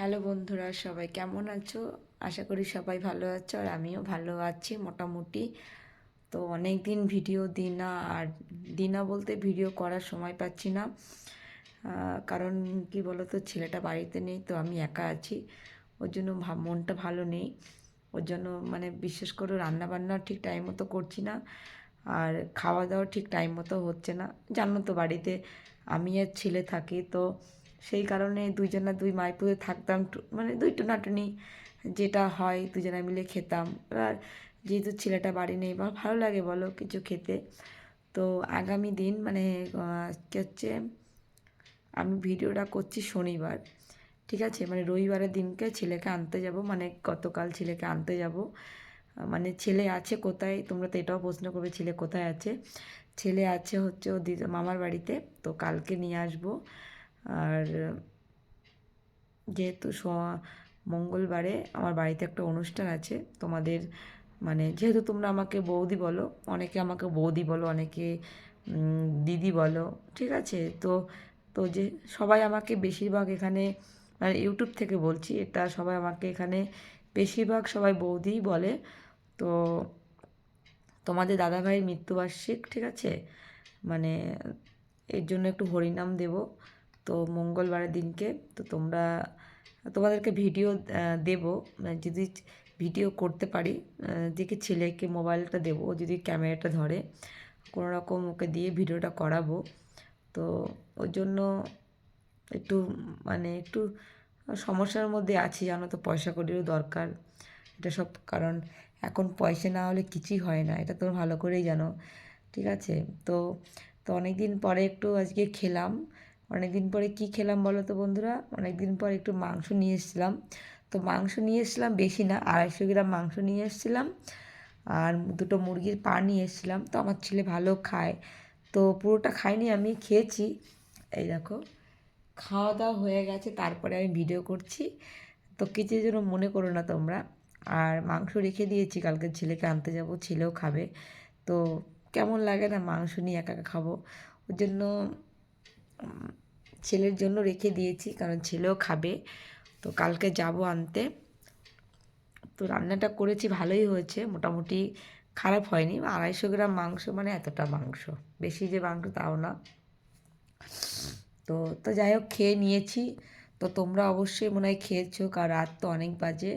Hello বন্ধুরা, সবাই কেমন আছো? আশা করি সবাই ভালো আছো আর আমিও ভালো আছি মোটামুটি। তো অনেক দিন ভিডিও দিই না আর দিই না বলতে ভিডিও করার সময় পাচ্ছি না। কারণ কি বলতো, ছেলেটা বাড়িতে নেই তো আমি একা আছি। ওর জন্য মনটা ভালো নেই। ওর জন্য মানে বিশেষ করে রান্না বান্না ঠিক টাইম মতো করছি না। আর খাওয়া দাওয়া ঠিক টাইম মতো হচ্ছে না। জানো তো বাড়িতে আমি আর ছেলে থাকি তো সেই কারণে দুইজনা দুই মাইপুরে থাকতাম মানে দুই টুনাটুনি যেটা হয় দুজনা মিলে খেতাম। আর যেহেতু ছেলেটা বাড়ি নেই বা ভালো লাগে বলো কিছু খেতে। তো আগামী দিন মানে কি হচ্ছে আমি ভিডিওটা করছি শনিবার, ঠিক আছে? মানে রবিবারের দিনকে ছেলেকে আনতে যাব মানে গতকাল ছেলেকে আনতে যাব। মানে ছেলে আছে কোথায়? তোমরা তো এটাও প্রশ্ন করবে, ছেলে কোথায় আছে? ছেলে আছে হচ্ছে ও মামার বাড়িতে, তো কালকে নিয়ে আসব। আর যেহেতু মঙ্গলবারে আমার বাড়িতে একটা অনুষ্ঠান আছে, তোমাদের মানে যেহেতু তোমরা আমাকে বৌদি বলো, অনেকে আমাকে বৌদি বলো, অনেকে দিদি বলো, ঠিক আছে? তো তো যে সবাই আমাকে বেশিরভাগ এখানে মানে ইউটিউব থেকে বলছি, এটা সবাই আমাকে এখানে বেশিরভাগ সবাই বৌদিই বলে। তো তোমাদের দাদাভাইয়ের মৃত্যুবার্ষিক, ঠিক আছে? মানে এর জন্য একটু হরিনাম দেব। তো মঙ্গলবারের দিনকে তো তোমরা, তোমাদেরকে ভিডিও দেব। মানে যদি ভিডিও করতে পারি দেখে ছেলেকে মোবাইলটা দেবো যদি ক্যামেরাটা ধরে কোনো রকম ওকে দিয়ে ভিডিওটা করাবো। তো ওর জন্য একটু মানে একটু সমস্যার মধ্যে আছি, জানো তো, পয়সা কড়িরও দরকার। এটা সব কারণ, এখন পয়সা না হলে কিছুই হয় না, এটা তো ভালো করেই জানো। ঠিক আছে? তো তো অনেক দিন পরে একটু আজকে খেলাম অনেক দিন পরে কি খেলাম বলো তো বন্ধুরা? অনেক দিন পরে একটু মাংস নিয়ে এসেছিলাম। তো মাংস নিয়ে এসেছিলাম, বেশি না, আড়াইশো গ্রাম মাংস নিয়ে এসেছিলাম। আর দুটো মুরগির পা নিয়ে এসেছিলাম। তো আমার ছেলে ভালো খায়। তো পুরোটা খাইনি, আমি খেয়েছি। এই দেখো, খাওয়া দাওয়া হয়ে গেছে, তারপরে আমি ভিডিও করছি। তো কিছু যেন মনে করো না তোমরা। আর মাংস রেখে দিয়েছি, কালকে ছেলেকে আনতে যাব, ছেলেও খাবে। তো কেমন লাগে না মাংস নিয়ে একা একা খাব? ওর জন্য ছেলের জন্য রেখে দিয়েছি, কারণ ছেলেও খাবে। তো কালকে যাব আনতে। তো রান্নাটা করেছি, ভালোই হয়েছে। মোটামুটি খারাপ হয়নি। আড়াইশো গ্রাম মাংস মানে এতটা মাংস। বেশি যে মাংস তাও না। তো তো যাই হোক, খেয়ে নিয়েছি। তো তোমরা অবশ্যই মনে হয় খেয়েছো, কারণ রাত তো অনেক বাজে।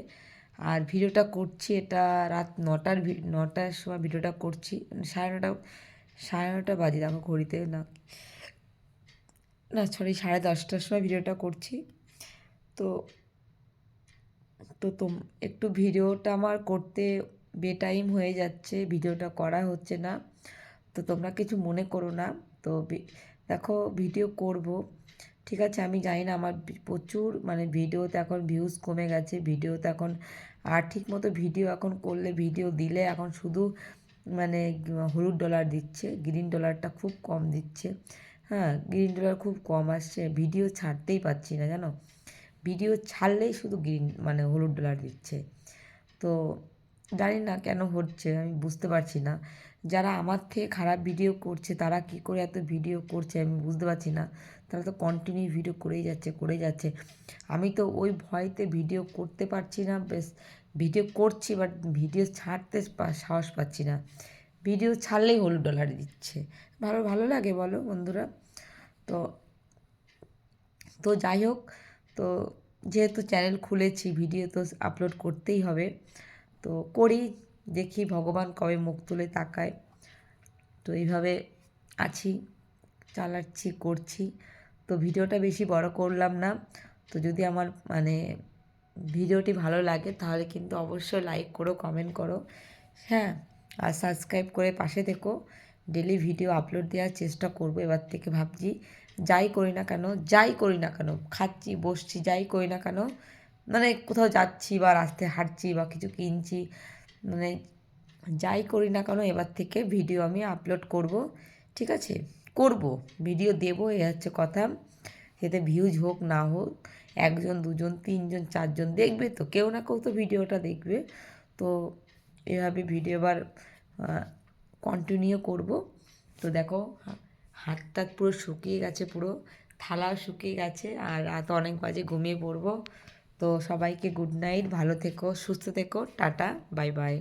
আর ভিডিওটা করছি এটা রাত নটার নটার সময় ভিডিওটা করছি। সাড়ে নটা সাড়ে নটা বাজে দেখো ঘড়িতে না। না সরি সাড়ে দশটার সময় ভিডিওটা করছি। তো তো তোম, একটু ভিডিওটা আমার করতে বেটাইম হয়ে যাচ্ছে, ভিডিওটা করা হচ্ছে না। তো তোমরা কিছু মনে করো না। তো দেখো, ভিডিও করব। ঠিক আছে, আমি জানি না, আমার প্রচুর মানে ভিডিওতে এখন ভিউজ কমে গেছে। ভিডিওতে এখন আর ঠিক মতো ভিডিও এখন করলে, ভিডিও দিলে এখন শুধু মানে হলুদ ডলার দিচ্ছে গ্রিন ডলারটা খুব কম দিচ্ছে। হ্যাঁ গ্রিন ডলার খুব কম আসছে। ভিডিও ছাড়তেই পাচ্ছি না, জানো? ভিডিও ছাড়লেই শুধু গ্রিন মানে হলুদ ডলার দিচ্ছে। তো জানি না কেন হচ্ছে, আমি বুঝতে পারছি না। যারা আমার থেকে খারাপ ভিডিও করছে, তারা কি করে এত ভিডিও করছে, আমি বুঝতে পারছি না। তারা তো কন্টিনিউ ভিডিও করেই যাচ্ছে করেই যাচ্ছে। আমি তো ওই ভয়তে ভিডিও করতে পারছি না, বেশ ভিডিও করছি বাট ভিডিও ছাড়তে সাহস পাচ্ছি না। ভিডিও ছাড়লেই হলুদ ডলার দিচ্ছে। ভালো ভালো লাগে বলো বন্ধুরা। তো তো যাই হোক, তো যেহেতু চ্যানেল খুলেছি ভিডিও তো আপলোড করতেই হবে, তো করি, দেখি ভগবান কবে মুখ তুলে তাকায়। তো এইভাবে আছি, চালাচ্ছি, করছি। তো ভিডিওটা বেশি বড় করলাম না, তো যদি আমার মানে ভিডিওটি ভালো লাগে, তাহলে কিন্তু অবশ্যই লাইক করো কমেন্ট করো। হ্যাঁ আর সাবস্ক্রাইব করে পাশে থেকো। ডেলি ভিডিও আপলোড দেওয়ার চেষ্টা করব, এবার থেকে ভাবছি যাই করি না কেন, যাই করি না কেন, খাচ্ছি, বসছি, যাই করি না কেন মানে কোথাও যাচ্ছি বা রাস্তায় হাঁটছি বা কিছু কিনছি মানে যাই করি না কেন এবার থেকে ভিডিও আমি আপলোড করব, ঠিক আছে? করব ভিডিও দেবো, এ হচ্ছে কথা। এতে ভিউজ হোক, না হোক, একজন, দুজন, তিনজন, চারজন দেখবে তো, কেউ না কেউ তো ভিডিওটা দেখবে। তো এভাবে ভিডিও এবার কন্টিনিউ করব। তো দেখো হাতটা পুরো শুকিয়ে গেছে, পুরো থালাও শুকিয়ে গেছে আর রাত অনেক বাজে, ঘুমিয়ে পড়ব। তো সবাইকে গুড নাইট ভালো থেকো, সুস্থ থেকো, টাটা বাই বাই